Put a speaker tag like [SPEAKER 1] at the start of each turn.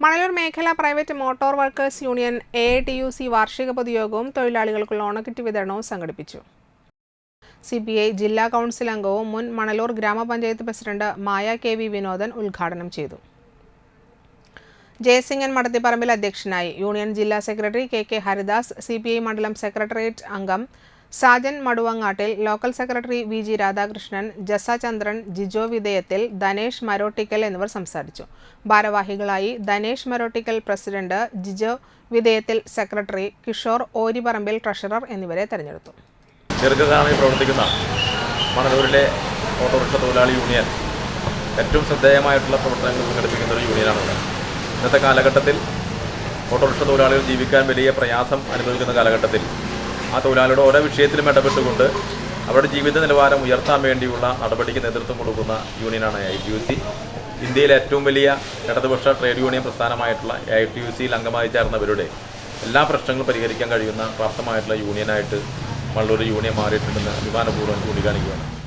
[SPEAKER 1] മണലൂർ മേഖല private motor workers union A T U C വാർഷിക പൊതുയോഗവും തൊഴിലാളികൾക്കുള്ള ഓണക്കിറ്റ് വിതരണവും സംഘടിപ്പിച്ചു. സി പി ഐ ജില്ലാ കൗൺസിൽ അംഗവും മുൻ മണലൂർ ഗ്രാമപഞ്ചായത്ത് president Maya K V Vinodan ഉദ്ഘാടനം ചെയ്തു. ജയസിംഗൻ മടത്തിപ്പറമ്പിൽ അധ്യക്ഷനായി. യൂണിയൻ ജില്ലാ secretary K K Haridas C P I മണ്ഡലം സെക്രട്ടേറിയറ്റ് അംഗം Sajan Maduvangattil local secretary V G Radhakrishnan Jasa Chandran Jijo Vidheyathil Dhanesh Marottikkal എന്നിവർ സംസാരിച്ചു. ഭാരവാഹികളായി Dhanesh Marottikkal president Jijo Vidheyathil secretary Kishore Oriparambil treasurer എന്നിവരെ തെരഞ്ഞെടുത്തു.
[SPEAKER 2] ദീർഘകാലമായി പ്രവർത്തിക്കുന്ന മണലൂരിലെ ഓട്ടോറിക്ഷ തൊഴിലാളി യൂണിയൻ ഏറ്റവും ശ്രദ്ധേയമായിട്ടുള്ള പ്രവർത്തനങ്ങൾ സംഘടിപ്പിക്കുന്ന ഒരു യൂണിയനാണ് ഇന്നത്തെ കാലഘട്ടത്തിൽ ഓട്ടോറിക്ഷ തൊഴിലാളികൾ ജീവിക്കാൻ വലിയ പ്രയാസം അനുഭവിക്കുന്ന കാലഘട്ടത്തിൽ ആ തൊഴിലാളിയുടെ ഓരോ വിഷയത്തിലും ഇടപെട്ടുകൊണ്ട് അവരുടെ ജീവിത നിലവാരം ഉയർത്താൻ വേണ്ടിയുള്ള നടപടിക്ക് നേതൃത്വം കൊടുക്കുന്ന യൂണിയനാണ് ഐ ടി യു സി. ഇന്ത്യയിലെ ഏറ്റവും വലിയ ഇടതുപക്ഷ ട്രേഡ് യൂണിയൻ പ്രസ്ഥാനമായിട്ടുള്ള ഐ ടി യു സിയിൽ അംഗമായി ചേർന്നവരുടെ എല്ലാ പ്രശ്നങ്ങളും പരിഹരിക്കാൻ കഴിയുന്ന പ്രാപ്തമായിട്ടുള്ള യൂണിയനായിട്ട് മള്ളൂർ യൂണിയൻ മാറിയിട്ടുണ്ടെന്ന് അഭിമാനപൂർവം ചൂണ്ടിക്കാണിക്കുകയാണ്.